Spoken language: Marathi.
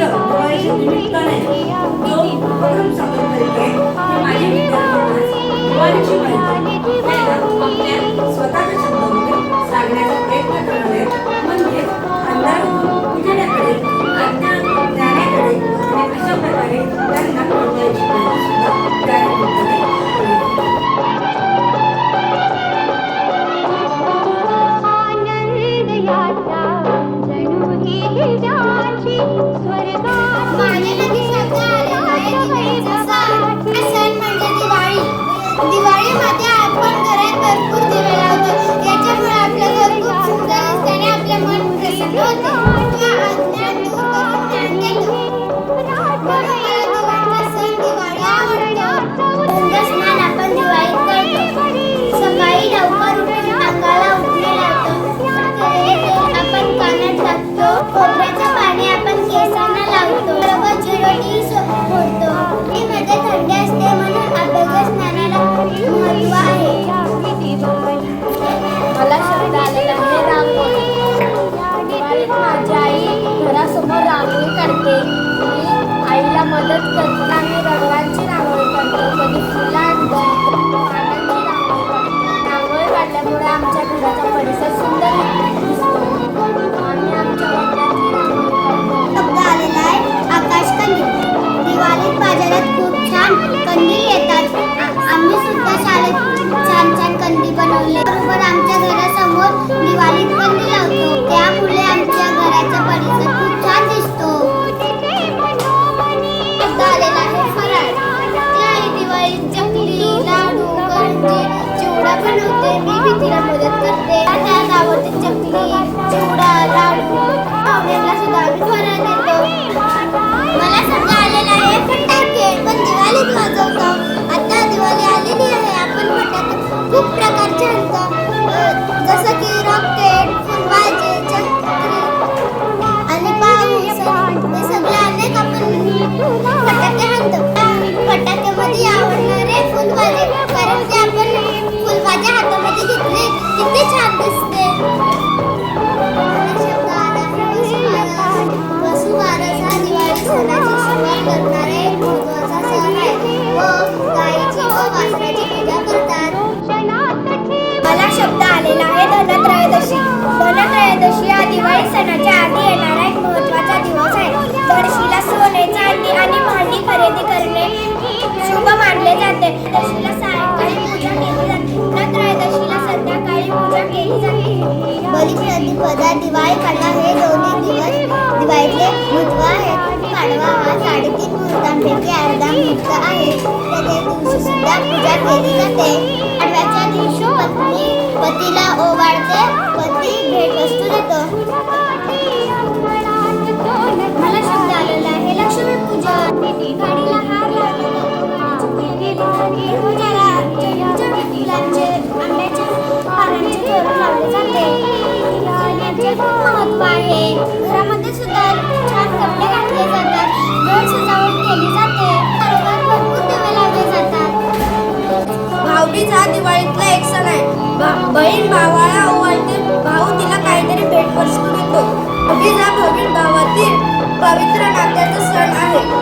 आज माझी मुलं दिवाळीच्या निमित्ताने जो उपक्रम सादर करीत आहे ते माझे विद्यार्थ्यांना दिवाळीची करते. मी आईला मदत करते आम्ही रंगांची रांगोळी करतो. कधी फुलं आणतो पानांची रांगोळी रांगोळी काढल्यामुळे आमच्या घराचा परिसर सुंदर दिसतो. आम्ही आमच्या वडिलांची रांगोळी शब्द आलेला आहे. आकाश कंदील दिवाळीत बाजारात खूप छान कंदील येतात. आम्ही सुद्धा शाळेत छान छान कंदी बनवले. बरोबर आमच्या घरासमोर दिवाळीत कंदील लावतो. त्यामुळे आमच्या घराचा परिसर मी तिला मदत करते. त्यात आवडते चकली चिवडा लाडू. पाहुण्यांना सुद्धा आम्ही फराळ देतो. मला सगळं आलेला आहे फटाके पण दिवाळीत वाजवतो. आता दिवाळी आलेली आहे. आपण फटाके खूप प्रकारचे आणतो. जसं की रॉकेट बलिप्रतिपदा दिवाळी पाडवा हे दोन्ही दिवस दिवाळीतले महत्त्व आहे. पाडवा हा साडेतीन मुहूर्तांपैकी अर्धा मुहूर्त आहे. त्या दिवशी सुद्धा पूजा केली जाते. पाडव्याच्या दिवशी पत्नी पतीला ओवाळते. पती भेटवस्तू देतो. याचे खूप आहे घरामध्ये सुद्धा छान कपडे घातले जातात. घर सजावट केली जाते. भरपूर दिवे लावले जातात. भाऊबीज हा दिवाळीतला एक सण आहे. भा- बहीण भावाला ओवाळते. भाऊ तिला काहीतरी भेटवस्तू देतो. भाऊबीज हा बहीण भावातील पवित्र नात्याचा सण आहे.